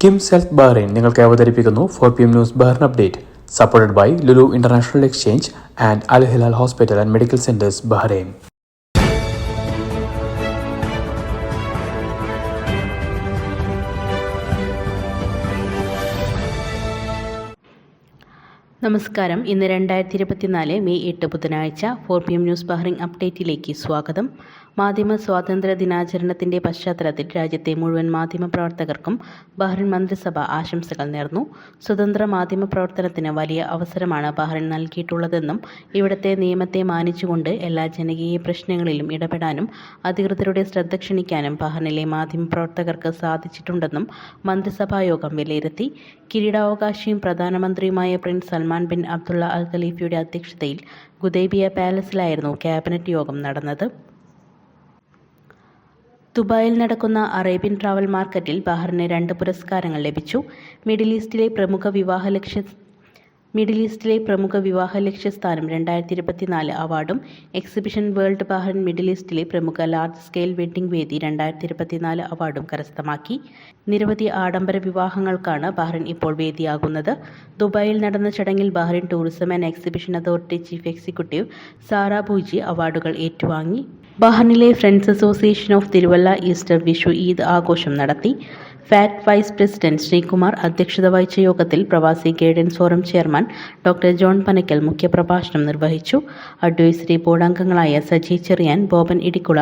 KIMS health Bahrain നിങ്ങൾക്ക് അവതരിപ്പിക്കുന്നു four P M news Bahrain update supported by Lulu international exchange and Al Hilal hospital and medical centres Bahrain നമസ്കാരം. ഇന്ന് രണ്ടായിരത്തി ഇരുപത്തിനാല് May എട്ട് ബുധനാഴ്ച four P M news Bahrain അപ്ഡേറ്റിലേക്ക് സ്വാഗതം. മാധ്യമ സ്വാതന്ത്ര്യ ദിനാചരണത്തിന്റെ പശ്ചാത്തലത്തിൽ രാജ്യത്തെ മുഴുവൻ മാധ്യമ പ്രവർത്തകർക്കും ബഹ്റിൻ മന്ത്രിസഭ ആശംസകൾ നേർന്നു. സ്വതന്ത്ര മാധ്യമ പ്രവർത്തനത്തിന് വലിയ അവസരമാണ് ബഹ്റിൻ നൽകിയിട്ടുള്ളതെന്നും ഇവിടുത്തെ നിയമത്തെ മാനിച്ചുകൊണ്ട് എല്ലാ ജനകീയ പ്രശ്നങ്ങളിലും ഇടപെടാനും അധികൃതരുടെ ശ്രദ്ധ ക്ഷണിക്കാനും ബഹ്റിനിലെ മാധ്യമ പ്രവർത്തകർക്ക് സാധിച്ചിട്ടുണ്ടെന്നും മന്ത്രിസഭാ യോഗം വിലയിരുത്തി. കിരീടാവകാശിയും പ്രധാനമന്ത്രിയുമായ prince Salman bin Abdullah Al ഖലീഫയുടെ അധ്യക്ഷതയിൽ ഗുദൈബിയ പാലസിലായിരുന്നു ക്യാബിനറ്റ് യോഗം നടന്നത്. ദുബായിൽ നടക്കുന്ന അറേബ്യൻ ട്രാവൽ മാർക്കറ്റിൽ ബഹ്റിന് രണ്ട് പുരസ്കാരങ്ങൾ ലഭിച്ചു. മിഡിൽ ഈസ്റ്റിലെ പ്രമുഖ വിവാഹ ലക്ഷ്യ മിഡിൽ ഈസ്റ്റിലെ പ്രമുഖ വിവാഹ ലക്ഷ്യസ്ഥാനം രണ്ടായിരത്തി ഇരുപത്തിനാല് അവാർഡും എക്സിബിഷൻ വേൾഡ് ബഹൻ മിഡിൽ ഈസ്റ്റിലെ പ്രമുഖ ലാർജ് സ്കെയിൽ വെഡ്ഡിംഗ് വേദി രണ്ടായിരത്തി ഇരുപത്തിനാല് അവാർഡും കരസ്ഥമാക്കി. നിരവധി ആഡംബര വിവാഹങ്ങൾക്കാണ് ബഹ്റൻ ഇപ്പോൾ വേദിയാകുന്നത്. ദുബായിൽ നടന്ന ചടങ്ങിൽ Bahrain tourism and exhibition authority chief executive Sara Bouji അവാർഡുകൾ ഏറ്റുവാങ്ങി. ബഹ്റിനിലെ friends association of Thiruvalla Easter Vishu Eid ആഘോഷം നടത്തി. ഫാറ്റ് വൈസ് പ്രസിഡന്റ് ശ്രീകുമാർ അധ്യക്ഷത വഹിച്ച യോഗത്തിൽ പ്രവാസി guidance forum chairman doctor John Panakkal മുഖ്യപ്രഭാഷണം നിർവഹിച്ചു. അഡ്വൈസറി ബോർഡ് അംഗങ്ങളായ Saji Cherian Boban Idikkula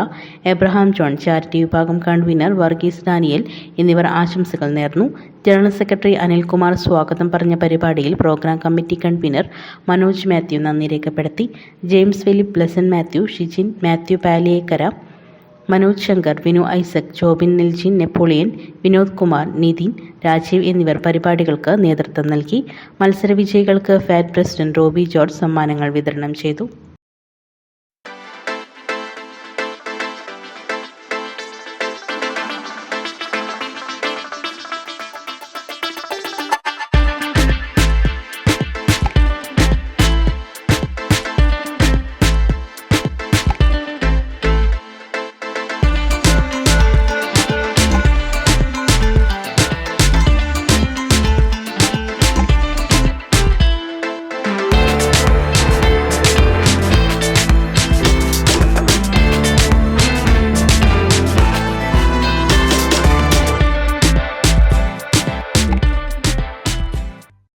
Abraham John charity വിഭാഗം കൺവീനർ വർഗീസ് ഡാനിയൽ എന്നിവർ ആശംസകൾ നേർന്നു. ജനറൽ സെക്രട്ടറി അനിൽകുമാർ സ്വാഗതം പറഞ്ഞ പരിപാടിയിൽ program committee convener Manoj Mathew നന്ദി രേഖപ്പെടുത്തി. James Philip Blesson Mathew Shijin Mathew Paliyekkara Manoj Shankar Vinu Isaac Jobin Niljin Napoleon Vinod Kumar Nithin Rajeev എന്നിവർ പരിപാടികൾക്ക് നേതൃത്വം നൽകി. മത്സരവിജയികൾക്ക് ഫാറ്റ് പ്രസിഡന്റ് റോബി ജോർജ് സമ്മാനങ്ങൾ വിതരണം ചെയ്തു.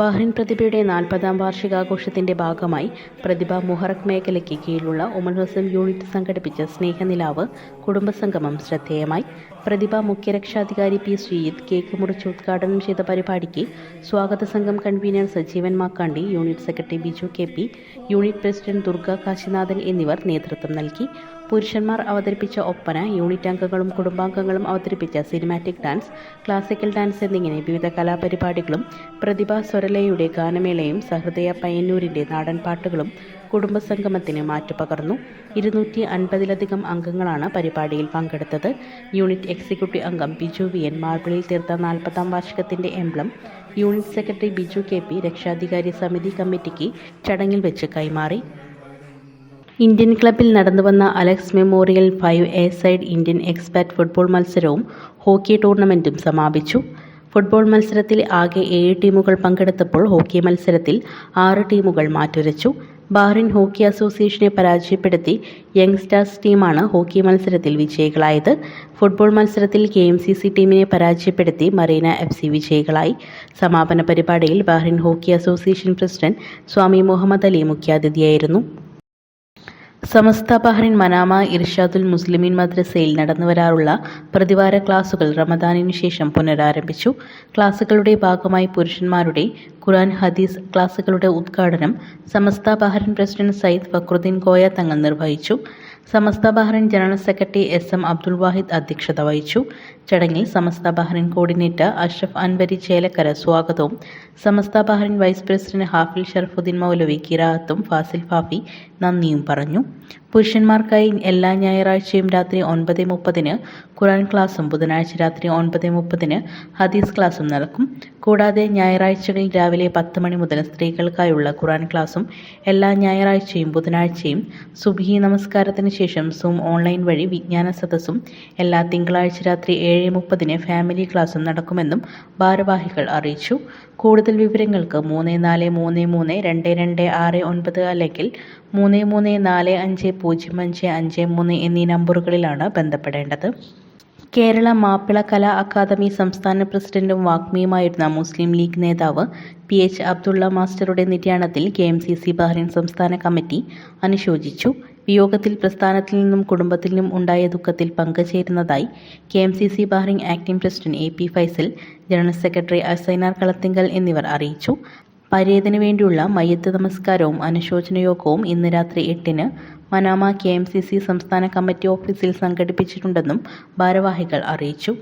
ബഹ്റിൻ പ്രതിഭയുടെ നാൽപ്പതാം വാർഷികാഘോഷത്തിന്റെ ഭാഗമായി പ്രതിഭ മുഹറക് മേഖലയ്ക്ക് കീഴിലുള്ള ഉമൽ ഹുസം യൂണിറ്റ് സംഘടിപ്പിച്ച സ്നേഹനിലാവ് കുടുംബസംഗമം ശ്രദ്ധേയമായി. പ്രതിഭ മുഖ്യരക്ഷാധികാരി പി ശ്രീജിത്ത് കേക്ക് മുറിച്ച് ഉദ്ഘാടനം ചെയ്ത പരിപാടിക്ക് സ്വാഗത സംഘം convener Sajeevan Makkandi unit secretary Biju K P unit president Durga Kashinathan എന്നിവർ നേതൃത്വം നൽകി. പുരുഷന്മാർ അവതരിപ്പിച്ച ഒപ്പന യൂണിറ്റ് അംഗങ്ങളും കുടുംബാംഗങ്ങളും അവതരിപ്പിച്ച സിനിമാറ്റിക് ഡാൻസ് ക്ലാസിക്കൽ ഡാൻസ് എന്നിങ്ങനെ വിവിധ കലാപരിപാടികളും പ്രതിഭ സ്വരലയുടെ ഗാനമേളയും സഹൃദയ പയ്യന്നൂരിന്റെ നാടൻപാട്ടുകളും കുടുംബസംഗമത്തിന് മാറ്റുപകർന്നു ഇരുന്നൂറ്റി അൻപതിലധികം അംഗങ്ങളാണ് പരിപാടിയിൽ പങ്കെടുത്തത്. യൂണിറ്റ് എക്സിക്യൂട്ടീവ് അംഗം ബിജു വി എൻ മാർബിളിൽ തീർത്ത നാൽപ്പതാം വാർഷികത്തിന്റെ emblem. Unit secretary Biju K P രക്ഷാധികാരി സമിതി കമ്മിറ്റിക്ക് ചടങ്ങിൽ വെച്ച് കൈമാറി. ഇന്ത്യൻ ക്ലബിൽ നടന്നുവന്ന Alex memorial five a side Indian expat football മത്സരവും ഹോക്കി ടൂർണമെന്റും സമാപിച്ചു. ഫുട്ബോൾ മത്സരത്തിൽ ആകെ ഏഴ് ടീമുകൾ പങ്കെടുത്തപ്പോൾ ഹോക്കി മത്സരത്തിൽ ആറ് ടീമുകൾ മാറ്റുരച്ചു. ബാറിൻ ഹോക്കി അസോസിയേഷനെ പരാജയപ്പെടുത്തി യങ് സ്റ്റാർസ് ടീമാണ് ഹോക്കി മത്സരത്തിൽ വിജയികളായത്. ഫുട്ബോൾ മത്സരത്തിൽ കെ എം സി സി ടീമിനെ പരാജയപ്പെടുത്തി മറീന എഫ് സി വിജയികളായി. സമാപന പരിപാടിയിൽ Bahrain hockey association president Swami Muhammad Ali മുഖ്യാതിഥിയായിരുന്നു. Samastha Bahrain Manama Irshadul Muslimeen മദ്രസയിൽ നടന്നു വരാറുള്ള പ്രതിവാര ക്ലാസുകൾ റമദാനിനു ശേഷം പുനരാരംഭിച്ചു. ക്ലാസുകളുടെ ഭാഗമായി പുരുഷന്മാരുടെ ഖുറാൻ ഹദീസ് ക്ലാസുകളുടെ ഉദ്ഘാടനം സമസ്ത ബഹ്റിൻ പ്രസിഡന്റ് സയ്യിദ് ഫക്രുദ്ദീൻ കോയ തങ്ങൾ നിർവഹിച്ചു. Samastha Bahrain general secretary S M Abdul Wahid അധ്യക്ഷത വഹിച്ചു. ചടങ്ങിൽ സമസ്ത ബഹ്റിൻ കോർഡിനേറ്റർ അഷ്റഫ് അൻവരി ചേലക്കര സ്വാഗതവും. സമസ്ത ബഹ്റിൻ വൈസ് പ്രസിഡന്റ് ഹാഫിൽ ഷർഫുദ്ദീൻ മൗലവി കിറാത്തും ഫാസിൽ ഫാഫി നന്ദിയും പറഞ്ഞു. പുരുഷന്മാർക്കായി എല്ലാ ഞായറാഴ്ചയും രാത്രി ഒൻപത് മുപ്പതിന് ഖുറാൻ ക്ലാസും ബുധനാഴ്ച രാത്രി ഒൻപത് മുപ്പതിന് ഹദീസ് ക്ലാസും നടക്കും. കൂടാതെ ഞായറാഴ്ചകളിൽ രാവിലെ പത്ത് മണി മുതൽ സ്ത്രീകൾക്കായുള്ള ഖുറാൻ ക്ലാസും എല്ലാ ഞായറാഴ്ചയും ബുധനാഴ്ചയും സുബഹി നമസ്കാരത്തിന് ശേഷം സൂം ഓൺലൈൻ വഴി വിജ്ഞാന സദസ്സും എല്ലാ തിങ്കളാഴ്ച രാത്രി ഏഴ് മുപ്പതിന് ഫാമിലി ക്ലാസും നടക്കുമെന്നും ഭാരവാഹികൾ അറിയിച്ചു. കൂടുതൽ വിവരങ്ങൾക്ക് മൂന്ന് നാല് മൂന്ന് മൂന്ന് രണ്ട് രണ്ട് ആറ് ഒൻപത് അല്ലെങ്കിൽ മൂന്ന് മൂന്ന് നാല് അഞ്ച് പൂജ്യം അഞ്ച് അഞ്ച് മൂന്ന് എന്നീ നമ്പറുകളിലാണ് ബന്ധപ്പെടേണ്ടത്. കേരള മാപ്പിള കലാ അക്കാദമി സംസ്ഥാന പ്രസിഡന്റും വാഗ്മിയുമായിരുന്ന മുസ്ലിം ലീഗ് നേതാവ് പി എച്ച് അബ്ദുള്ള മാസ്റ്ററുടെ നിര്യാണത്തിൽ K M C C Bahrain സംസ്ഥാന കമ്മിറ്റി അനുശോചിച്ചു. വിയോഗത്തിൽ പ്രസ്ഥാനത്തിൽ നിന്നും കുടുംബത്തിൽ നിന്നും ഉണ്ടായ ദുഃഖത്തിൽ പങ്കുചേരുന്നതായി K M C C barring acting president A P Faisal general secretary Asainar Kalathingal എന്നിവർ അറിയിച്ചു. പരേതിനു വേണ്ടിയുള്ള മയ്യത്ത് നമസ്കാരവും അനുശോചന യോഗവും ഇന്ന് രാത്രി എട്ടിന് Manama K M C C സംസ്ഥാന കമ്മിറ്റി ഓഫീസിൽ സംഘടിപ്പിച്ചിട്ടുണ്ടെന്നും ഭാരവാഹികൾ അറിയിച്ചു.